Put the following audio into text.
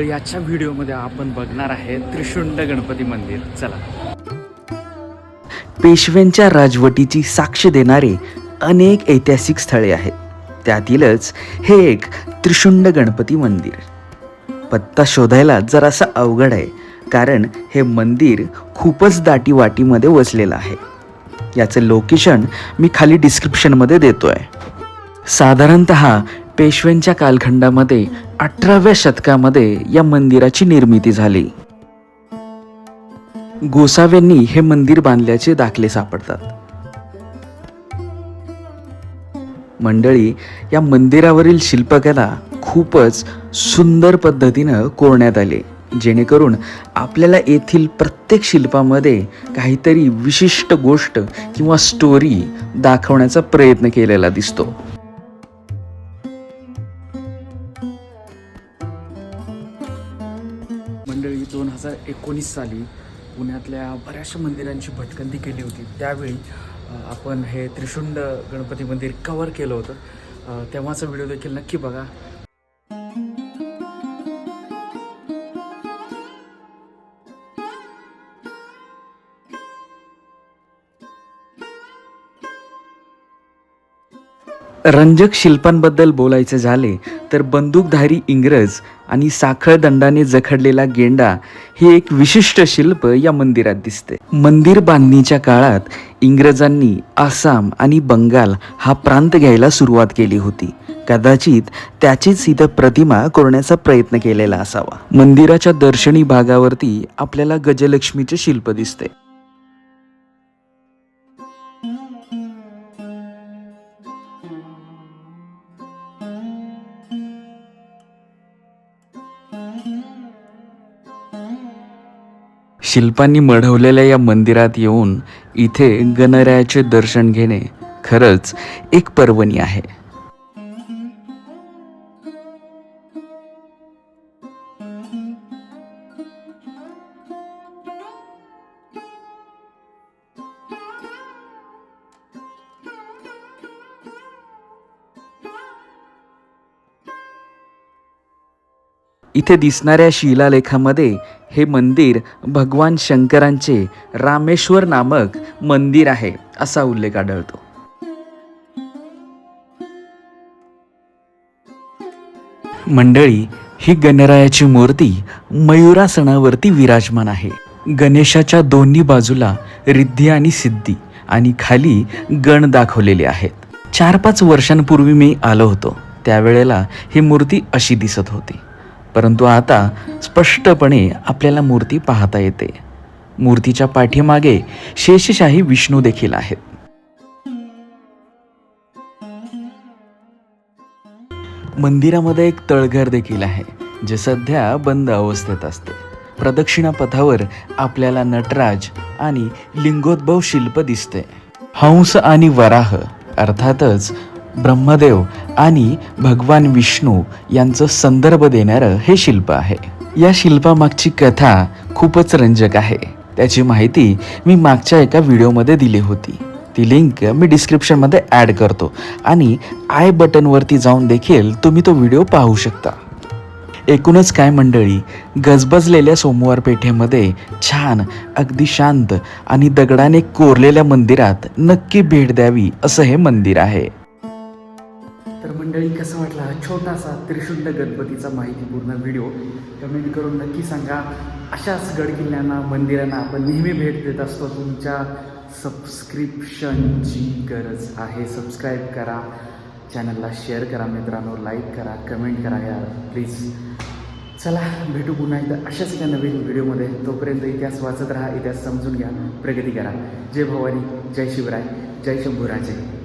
याच्या व्हिडिओमध्ये आपण बघणार आहे त्रिशुंड गणपती मंदिर. चला. पेशव्यांच्या राजवटीची साक्ष देणारे अनेक ऐतिहासिक स्थळे आहेत. त्यातीलच हे एक त्रिशुंड गणपती मंदिर. पत्ता शोधायला जरासा अवघड आहे कारण हे मंदिर खूपच दाटीवाटीमध्ये वसलेलं आहे. याचं लोकेशन मी खाली डिस्क्रिप्शनमध्ये देतो आहे साधारणत पेशव्यांच्या कालखंडामध्ये अठराव्या शतकामध्ये या मंदिराची निर्मिती झाली. गोसाव्यांनी हे मंदिर बांधल्याचे दाखले सापडतात. मंडळी या मंदिरावरील शिल्पकला खूपच सुंदर पद्धतीनं कोरण्यात आली जेणेकरून आपल्याला येथील प्रत्येक शिल्पामध्ये काहीतरी विशिष्ट गोष्ट किंवा स्टोरी दाखवण्याचा प्रयत्न केलेला दिसतो. मंडळी दोन हजार एकोणीस साली पुण्यातल्या बऱ्याचशा मंदिरांची भटकंती केली होती. त्यावेळी आपण हे त्रिशुंड गणपती मंदिर कवर केलं होतं. तेव्हाचा व्हिडिओ देखील नक्की बघा. रंजक शिल्पांबद्दल बोलायचे झाले तर बंदूकधारी इंग्रज आणि साखळ दंडाने जखडलेला गेंडा हे एक विशिष्ट शिल्प या मंदिरात दिसते. मंदिर बांधणीच्या काळात इंग्रजांनी आसाम आणि बंगाल हा प्रांत घ्यायला सुरुवात केली होती. कदाचित त्याचीच इथं प्रतिमा कोरण्याचा प्रयत्न केलेला असावा. मंदिराच्या दर्शनी भागावरती आपल्याला गजलक्ष्मीचे शिल्प दिसते. शिल्पांनी मढवलेल्या या मंदिरात येऊन इथे गणरायाचे दर्शन घेणे खरंच एक पर्वणी आहे. इथे दिसणाऱ्या शिलालेखामध्ये हे मंदिर भगवान शंकरांचे रामेश्वर नामक मंदिर आहे असा उल्लेख आढळतो. मंडळी ही गणरायाची मूर्ती मयुरासनावरती विराजमान आहे. गणेशाच्या दोन्ही बाजूला रिद्धी आणि सिद्धी आणि खाली गण दाखवलेले आहेत. चार पाच वर्षांपूर्वी मी आलो होतो. त्यावेळेला ही मूर्ती अशी दिसत होती. परंतु आता स्पष्टपणे आपल्याला मूर्ती पाहता येते. मूर्तीच्या पाठीमागे शेषशाही विष्णू देखील आहेत. मंदिरामध्ये एक तळघर देखील आहे जे सध्या बंद अवस्थेत असते. प्रदक्षिणा पथावर आपल्याला नटराज आणि लिंगोद्भव शिल्प दिसते. हंस आणि वराह अर्थातच ब्रह्मदेव आणि भगवान विष्णू यांचं संदर्भ देणारं हे शिल्प आहे. या शिल्पामागची कथा खूपच रंजक आहे. त्याची माहिती मी मागच्या एका व्हिडिओमध्ये दिली होती. ती लिंक मी डिस्क्रिप्शनमध्ये ॲड करतो आणि आय बटनवरती जाऊन देखील तुम्ही तो व्हिडिओ पाहू शकता. एकूणच काय मंडळी गजबजलेल्या सोमवार पेठेमध्ये छान अगदी शांत आणि दगडाने कोरलेल्या मंदिरात नक्की भेट द्यावी असं हे मंदिर आहे. मंडळी कसं वाटला हा छोटासा त्रिशुद्ध गणपतीचा माहितीपूर्ण व्हिडिओ? कमेंट करून नक्की सांगा. अशाच गडकिल्ल्यांना मंदिरांना आपण नेहमी भेट देत असतो. तुमच्या सबस्क्रिप्शनची गरज आहे. सबस्क्राईब करा. चॅनलला शेअर करा मित्रांनो. लाईक करा. कमेंट करा यार. प्लीज चला भेटू पुन्हा एकदा अशाच एका नवीन व्हिडिओमध्ये. तोपर्यंत इतिहास वाचत राहा इतिहास समजून घ्या प्रगती करा. जय भवानी जय शिवराय जय शंभूराजे.